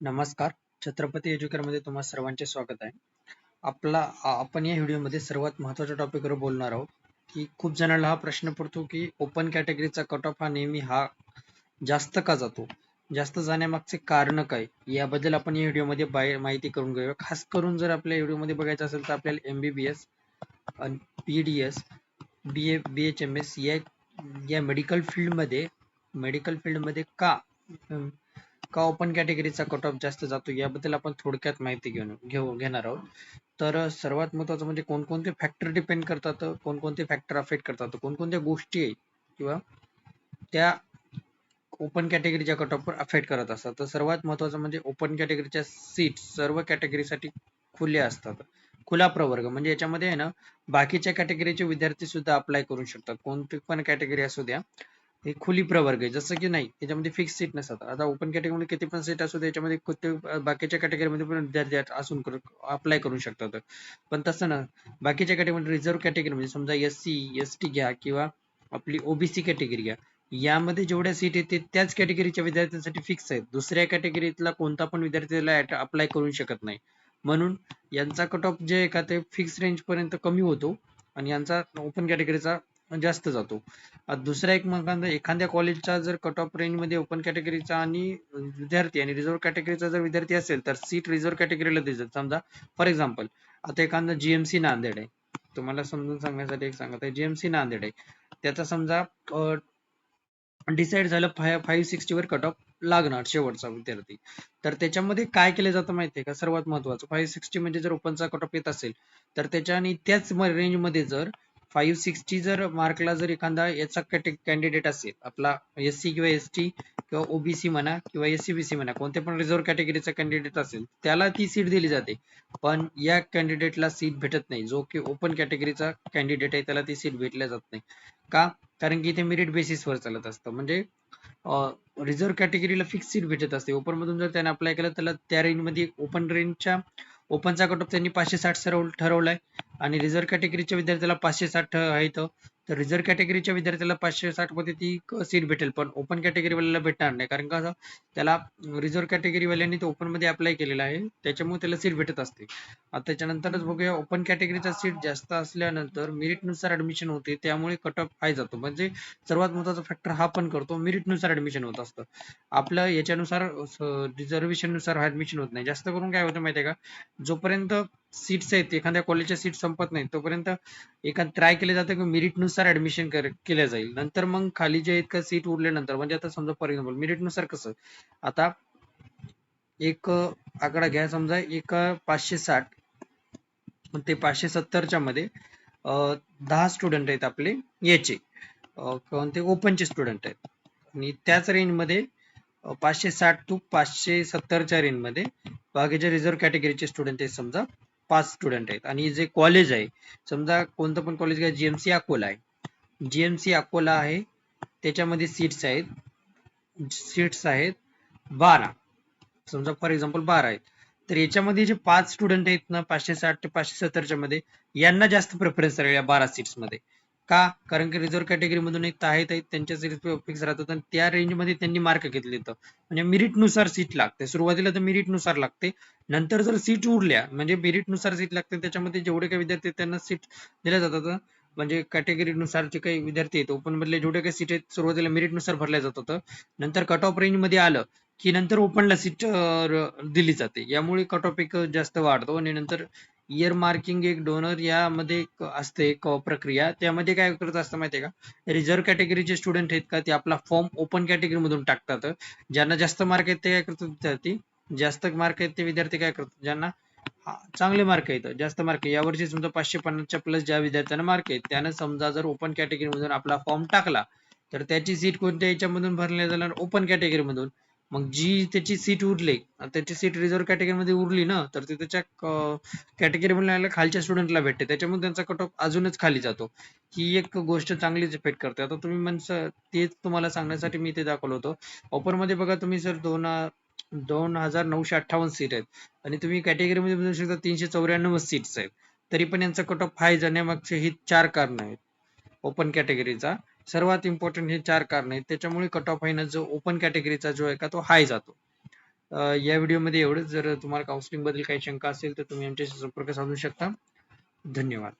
नमस्कार. छत्रपती एज्युकेटरमध्ये तुम्हा सर्वांचे स्वागत आहे. आपला आपण या व्हिडिओमध्ये सर्वात महत्त्वाच्या टॉपिकवर बोलणार आहोत की खूप जणांना हा प्रश्न पडतो की ओपन कॅटेगरीचा कट ऑफ हा नेहमी हा जास्त का जातो? जास्त जाण्यामागचे कारण काय? याबद्दल आपण या व्हिडिओमध्ये बाय- माहिती करून घेऊया. खास करून जर आपल्या व्हिडिओमध्ये बघायचं असेल तर आपल्याला MBBS P D S B A B H M S या या मेडिकल फील्डमध्ये मेडिकल फील्डमध्ये का का ओपन कॅटेगरीचा कट ऑफ जास्त जातो. याबद्दल आपण थोडक्यात माहिती घेऊन घेऊ घेणार आहोत. तर सर्वात महत्वाचं म्हणजे कोणकोणते फॅक्टर डिपेंड करतात कोणकोणते फॅक्टर अफेक्ट करतात कोणकोणत्या गोष्टी किंवा त्या ओपन कॅटेगरीच्या कट ऑफवर अफेक्ट करत असतात. तर सर्वात महत्वाचं म्हणजे ओपन कॅटेगरीच्या सीट सर्व कॅटेगरीसाठी खुल्या असतात. खुला प्रवर्ग म्हणजे याच्यामध्ये आहे ना बाकीच्या कॅटेगरीचे विद्यार्थी सुद्धा अप्लाय करू शकतात. कोणती पण कॅटेगरी असू द्या. हे खुली प्रवर्ग आहे. जसं की नाही त्याच्यामध्ये फिक्स सीट नसतात. आता ओपन कॅटेगरीमध्ये किती पण सीट असू त्याच्यामध्ये बाकीच्या कॅटेगरीमध्ये पण विद्यार्थी असून अप्लाय करू शकतात. पण तसं ना बाकीच्या कॅटेगरी रिझर्व्ह कॅटेगरी म्हणजे समजा एस सी एस टी घ्या किंवा आपली ओबीसी कॅटेगरी घ्या. यामध्ये जेवढ्या सीट येते त्याच कॅटेगरीच्या विद्यार्थ्यांसाठी फिक्स आहेत. दुसऱ्या कॅटेगरीतला कोणता पण विद्यार्थीला अप्लाय करू शकत नाही. म्हणून यांचा कट ऑफ जे आहे का ते फिक्स रेंज पर्यंत कमी होतो. आणि यांचा ओपन कॅटेगरीचा जास्त जातो. दुसरा एक मग एखाद्या कॉलेजचा जर कट ऑफ रेंजमध्ये ओपन कॅटेगरीचा आणि विद्यार्थी आणि रिझर्व्ह कॅटेगरीचा जर विद्यार्थी असेल तर सीट रिझर्व्ह कॅटेगरीला दिसत समजा फॉर एक्झाम्पल आता एखादा जीएमसी नांदेड आहे. तुम्हाला समजून सांगण्यासाठी एक सांगत आहे जीएमसी नांदेड आहे. त्याचा समजा डिसाईड झालं फाय फाईव्ह सिक्स्टी वर कट ऑफ लागणार शेवटचा विद्यार्थी. तर त्याच्यामध्ये काय केलं जातं माहितीये का? सर्वात महत्वाचं फाईव्ह सिक्स्टी म्हणजे जर ओपनचा कट ऑफ येत असेल तर त्याच्या आणि त्याच रेंजमध्ये जर फाईव्ह सिक्स्टी जर मार्कला जर एखादा याचा कॅन्डिडेट असेल आपला एस सी किंवा एस टी किंवा ओबीसी म्हणा किंवा एस सी बी सी म्हणा कोणत्या पण रिझर्व्ह कॅटेगरीचा कॅन्डिडेट असेल त्याला ती सीट दिली जाते. पण या कॅन्डिडेटला सीट भेटत नाही. जो की ओपन कॅटेगरीचा कॅन्डिडेट आहे त्याला ती सीट भेटल्या जात नाही. का? कारण की इथे मेरिट बेसिसवर चालत असतं. म्हणजे रिझर्व्ह कॅटेगरीला फिक्स सीट भेटत असते. ओपन मधून जर त्याने अप्लाय केलं त्याला त्या रेंजमध्ये ओपन रेंजच्या ओपनचा कट ऑफ त्यांनी पाचशे साठ सरव ठरवलाय आणि रिझर्व्ह कॅटेगरीच्या विद्यार्थ्याला पाचशे साठ आहे इथं. तर रिझर्व्ह कॅटेगरीच्या विद्यार्थ्याला पाचशे साठमध्ये ती सीट भेटेल. पण ओपन कॅटेगरी वाल्याला भेटणार नाही. कारण का त्याला रिझर्व्ह कॅटेगरी वाल्यांनी तो ओपनमध्ये अप्लाय केलेला आहे. त्याच्यामुळे त्याला सीट भेटत असते. आता त्याच्यानंतरच बघूया. ओपन कॅटेगरीचा सीट जास्त असल्यानंतर मेरिटनुसार ऍडमिशन होते. त्यामुळे कट ऑफ हाय जातो. म्हणजे सर्वात महत्त्वाचा फॅक्टर हा पण करतो. मेरिटनुसार ऍडमिशन होत असतं. आपलं याच्यानुसार रिझर्वेशननुसार ऍडमिशन होत नाही. जास्त करून काय होतं माहितीये का? जोपर्यंत सीट्स आहेत एखाद्या कॉलेजच्या सीट संपत नाही तोपर्यंत एखाद ट्राय केले जातं की मेरिटनुसार ऍडमिशन केलं जाईल. नंतर मग खाली जे आहेत का सीट उरल्यानंतर म्हणजे आता समजा फॉर एक्झाम्पल मेरिटनुसार कसं? आता एक आकडा घ्या समजा एक पाचशे साठ ते पाचशे सत्तरच्या मध्ये दहा स्टुडंट आहेत आपले याचे. कोणते ओपनचे स्टुडंट आहेत. आणि त्याच रेंजमध्ये पाचशे साठ टू पाचशे सत्तरच्या रेंजमध्ये बाकीचे रिझर्व्ह कॅटेगरीचे स्टुडंट आहेत समजा. पाच स्टुडंट आहेत. आणि जे कॉलेज आहे समजा कोणतं पण कॉलेज काय जीएमसी अकोला आहे. जीएमसी अकोला आहे. त्याच्यामध्ये सीट्स आहेत. सीट्स आहेत बारा. समजा फॉर एक्झाम्पल बारा आहेत. तर याच्यामध्ये जे पाच स्टुडंट आहेत ना पाचशे साठ ते पाचशे सत्तरच्या मध्ये यांना जास्त प्रेफरन्स राहील या बारा सीट्समध्ये. का? कारण की रिझर्व्ह कॅटेगरी मधून एक आहेत आहेत त्यांच्या सीट फिक्स राहतात आणि त्या रेंजमध्ये त्यांनी मार्क घेतले तर. म्हणजे मेरिटनुसार सीट लागते. सुरुवातीला तर मेरिटनुसार लागते. नंतर जर सीट उरल्या म्हणजे मेरिटनुसार सीट लागते त्याच्यामध्ये जेवढे काही विद्यार्थी त्यांना सीट दिल्या जातात. म्हणजे कॅटेगरी नुसार जे काही विद्यार्थी आहेत ओपन मधले जेवढे काही सीट आहेत सुरुवातीला मेरिटनुसार जात होतं नंतर कट ऑफ रेंजमध्ये आलं की नंतर ओपनला सीट दिली जाते. यामुळे कट ऑफ एक जास्त वाढतो आणि नंतर इयर मार्किंग एक डोनर यामध्ये असते प्रक्रिया. त्यामध्ये काय करत असतं माहितीये का? रिझर्व्ह कॅटेगरीचे स्टुडंट आहेत का ते आपला फॉर्म ओपन कॅटेगरी मधून टाकतात. ज्यांना जास्त मार्क आहेत ते काय करतात विद्यार्थी? जास्त मार्क आहेत ते विद्यार्थी काय करतात? ज्यांना चांगले मार्क आहेत जास्त मार्क यावर्षी समजा पाचशे पन्नासच्या प्लस ज्या विद्यार्थ्यांना मार्क आहेत त्यानं समजा जर ओपन कॅटेगरी मधून आपला फॉर्म टाकला तर त्याची सीट कोणत्या याच्यामधून भरल्या जाणार? ओपन कॅटेगरी मधून. मग जी त्याची सीट उरली त्याची सीट रिझर्व्ह कॅटेगरी मध्ये उरली ना तर ते त्याच्या कॅटेगरी मध्ये खालच्या स्टुडंटला भेटते. त्याच्यामुळे त्यांचा कट ऑफ अजूनच खाली जातो. ही एक गोष्ट चांगलीच इफेक्ट करते. आता तुम्ही म्हणजे तेच तुम्हाला सांगण्यासाठी मी ते दाखवलं होतं. ओपनमध्ये बघा तुम्ही सर दोन दोन हजार नऊशे अठ्ठावन्न सीट आहेत. आणि तुम्ही कॅटेगरी मध्ये बघू शकता तीनशे चौऱ्याण्णव सीट्स आहेत. तरी पण यांचा कट ऑफ हाय जाण्यामागचे ही चार कारण आहेत. ओपन कॅटेगरीचा सर्वात इम्पॉर्टंट हे चार कारण आहेत. त्याच्यामुळे कट ऑफ आहे ना जो ओपन कॅटेगरीचा जो आहे का तो हाय जातो. या व्हिडिओमध्ये एवढंच. जर तुम्हाला काउन्सिलिंगबद्दल काही शंका असेल तर तुम्ही आमच्याशी संपर्क साधू शकता. धन्यवाद.